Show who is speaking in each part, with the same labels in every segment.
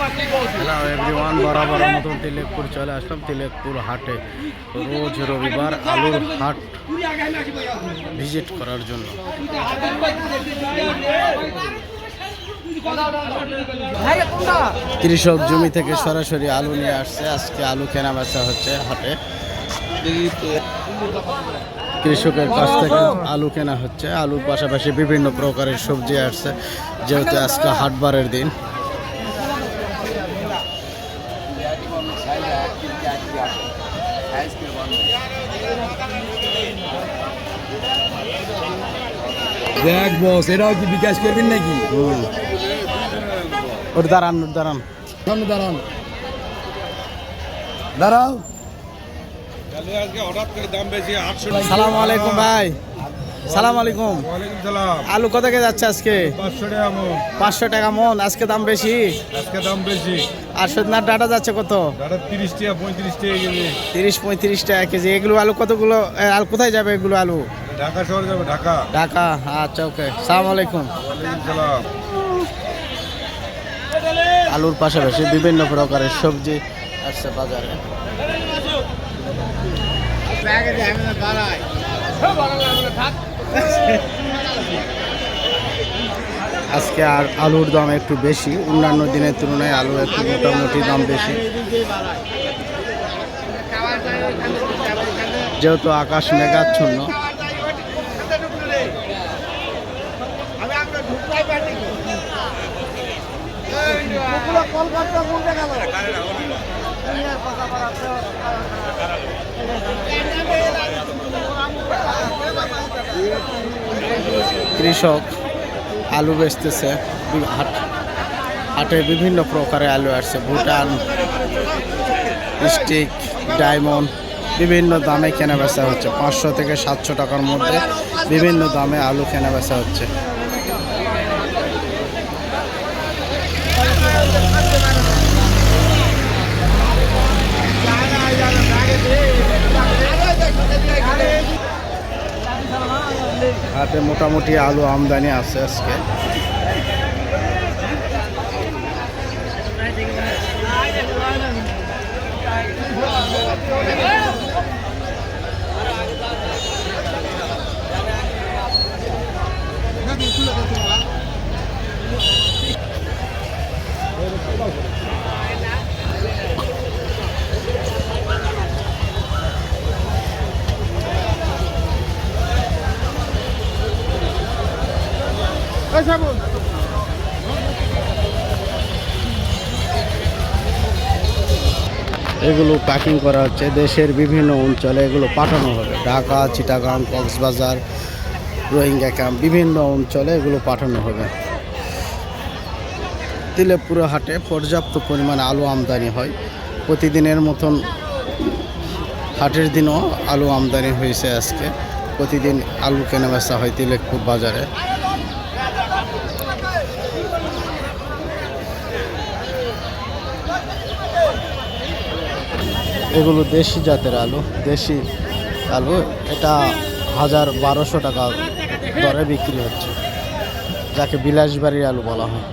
Speaker 1: Hello everyone বরাবর মতন তিলেকপুর চলে আসলাম, তিলেকপুর হাটে। রোজ রবিবার আলুর হাট ভিজিট করার জন্য। কৃষক জমি থেকে সরাসরি আলু নিয়ে আসছে। আজকে আলু কেনা বেচা হচ্ছে হাটে। কৃষকের কাছ থেকে আলু কেনা হচ্ছে। আলুর পাশাপাশি বিভিন্ন প্রকারের সবজি আসছে, যেহেতু আজকে হাটবারের দিন।
Speaker 2: দেখ বস এরাও কি বিকাশ করবেন নাকি?
Speaker 1: ওর দাঁড়ান ওর দাঁড়ান।
Speaker 2: সামনে দাঁড়ান। দাঁড়াও।
Speaker 3: করে দাম বেশি আটশো
Speaker 1: সালাম আলাইকুম ভাই। সালাম আলাইকুম। আলু কত কে যাচ্ছে আজকে?
Speaker 3: পাঁচশো টাকা মন।
Speaker 1: পাঁচশো টাকা মন আজকে দাম বেশি?
Speaker 3: আজকে দাম বেশি।
Speaker 1: আর সজনার ডাটা যাচ্ছে কত?
Speaker 3: তিরিশ টাকা পঁয়ত্রিশ টাকা কেজি।
Speaker 1: তিরিশ পঁয়ত্রিশ টাকা কেজি। এগুলো আলু কতগুলো কোথায় যাবে এগুলো আলু?
Speaker 3: ঢাকা শহর যাবে ঢাকা।
Speaker 1: ঢাকা আচ্ছা ওকে। সালাম আলাইকুম।
Speaker 3: সালাম।
Speaker 1: আলুর পাশাপাশি বিভিন্ন প্রকারের সবজি আসছে বাজারে। আজকে আর আলুর দাম একটু বেশি। অন্যান্য দিনের তুলনায় আলু একটু মোটামুটি দাম বেশি। যেহেতু আকাশ মেঘাচ্ছন্ন কৃষক আলু বেচতেছে হাট হাটে বিভিন্ন প্রকারের আলু আসছে, ভুটান, স্টিক, ডায়মন্ড, বিভিন্ন দামে কেনা বেচা হচ্ছে। পাঁচশো থেকে সাতশো টাকার মধ্যে বিভিন্ন দামে আলু কেনা বেচা হচ্ছে। হাটে মোটামুটি আলু আমদানি আছে আজকে। এগুলো প্যাকিং করা হচ্ছে দেশের বিভিন্ন অঞ্চলে, এগুলো পাঠানো হবে। ঢাকা, চিটাগাং, কক্সবাজার, রোহিঙ্গা ক্যাম্প বিভিন্ন অঞ্চলে এগুলো পাঠানো হবে। তিলেপুর হাটে পর্যাপ্ত পরিমাণে আলু আমদানি হয়। প্রতিদিনের মতন হাটের দিনও আলু আমদানি হয়েছে আজকে। প্রতিদিন আলু কেনা বেচা হয় তিলেকপুর বাজারে। এগুলো দেশি জাতের আলু, দেশি আলু, এটা হাজার বারোশো টাকা দরে বিক্রি হচ্ছে, যাকে বিলাসবাড়ির আলু বলা হয়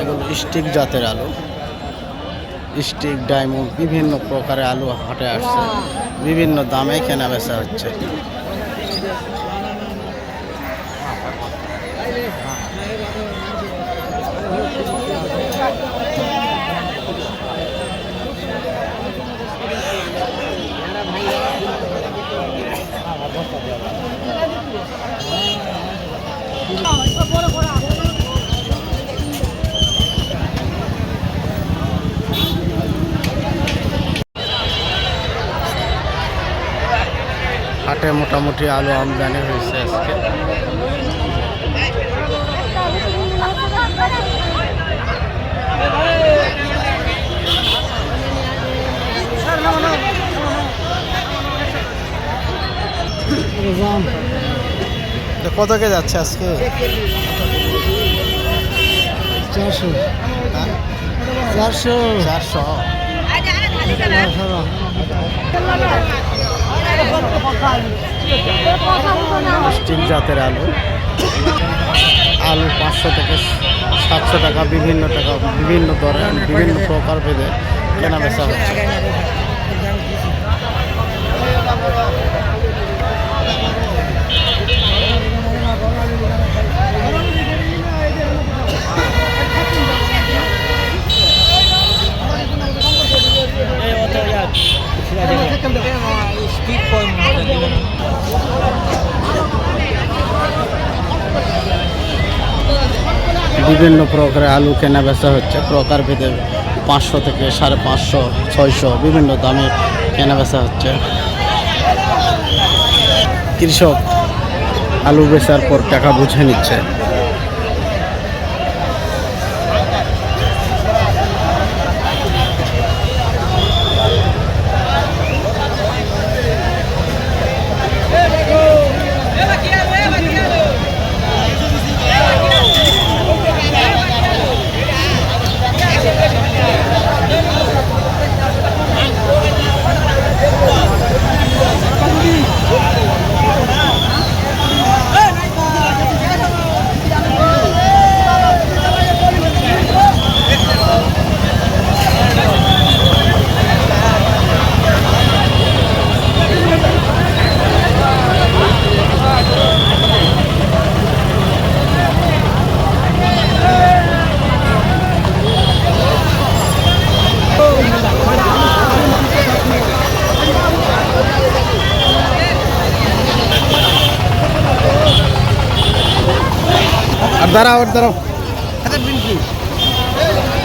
Speaker 1: এগুলো স্টিক জাতের আলু। স্টিক ডায়মন্ড বিভিন্ন প্রকারের আলু হাটে আসছে। বিভিন্ন দামে কেনা বেচা হচ্ছে। হাটে মোটামুটি আলু আমদানি হয়েছে আজকে। কত কে যাচ্ছে আজকে? চারশো। চারশো। চারশো। স্টিল জাতের আলু। আলু পাঁচশো থেকে সাতশো টাকা, বিভিন্ন টাকা, বিভিন্ন দরে, বিভিন্ন প্রকার ভেদে কেনা বেচা হচ্ছে। বিভিন্ন প্রকারের আলু কেনা বেচা হচ্ছে। প্রকার ভেদে পাঁচশো থেকে সাড়ে পাঁচশো, ছয়শো বিভিন্ন দামে কেনা বেচা হচ্ছে। কৃষক আলু বেচার পর টাকা বুঝে নিচ্ছে। দাঁড়াও দাঁড়াও।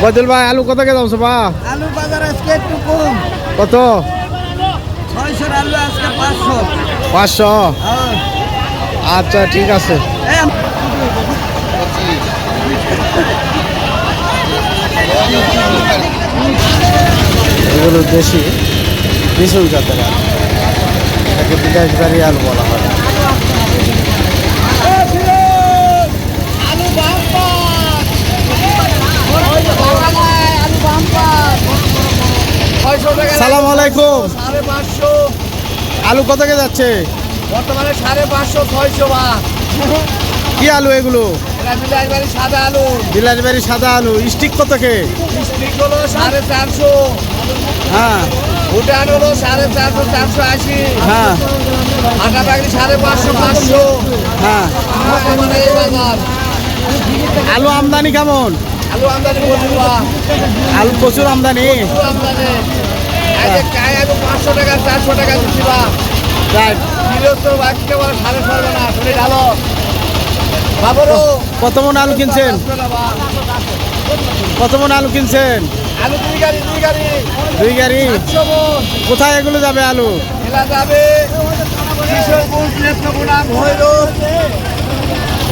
Speaker 1: বদল ভাই আলু কত কে দাম বা?
Speaker 4: আলু বাজার আজকে একটু কম।
Speaker 1: কত?
Speaker 4: ছয়শোর আলু আজকে পাঁচশো।
Speaker 1: পাঁচশো? আচ্ছা ঠিক আছে। এগুলো দেশি বিশুল জাতের আলু। এটাকে বিলাসবাড়ি আলু বলা হয়
Speaker 4: ছয়শো টাকা
Speaker 1: সালাম আলাইকুম
Speaker 4: সাড়ে পাঁচশো
Speaker 1: আলু কত কে যাচ্ছে?
Speaker 4: বর্তমানে সাড়ে পাঁচশো ছয়শো বা
Speaker 1: কি আলু এগুলো?
Speaker 4: বিলাসবাড়ি সাদা আলু।
Speaker 1: বিলাসবাড়ি সাদা আলু। স্টিক কত কে?
Speaker 4: স্টিক হলো সাড়ে চারশো।
Speaker 1: হ্যাঁ।
Speaker 4: ভুটান হলো সাড়ে চারশো চারশো আশি।
Speaker 1: হ্যাঁ।
Speaker 4: আটা পাখি সাড়ে পাঁচশো পাঁচশো।
Speaker 1: হ্যাঁ।
Speaker 4: বর্তমানে এই বাজার।
Speaker 1: আলু আমদানি কেমন?
Speaker 4: আলু আমদানি প্রচুর
Speaker 1: আলু প্রচুর আমদানি।
Speaker 4: পাঁচশো টাকা চারশো টাকা দিচ্ছি বা।
Speaker 1: কত মন আলু কিনছেন? কত মন আলু কিনছেন?
Speaker 4: আলু দুই গাড়ি দুই গাড়ি।
Speaker 1: দুই গাড়ি? কোথায় এগুলো যাবে আলু?
Speaker 4: যাবে।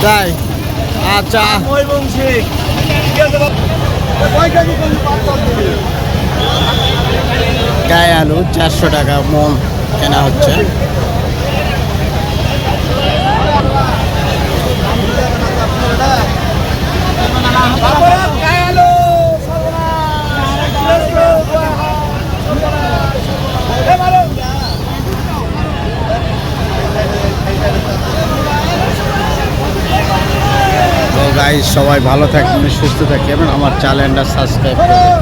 Speaker 1: তাই আচ্ছা।
Speaker 4: ময়ূরবংশী ঠিক আছে বাবু?
Speaker 1: গায়ে আলু চারশো টাকা মন কেনা হচ্ছে। তো সবাই ভালো থাকবেন, সুস্থ থাকবেন, আমার চ্যানেলটা সাবস্ক্রাইব করবেন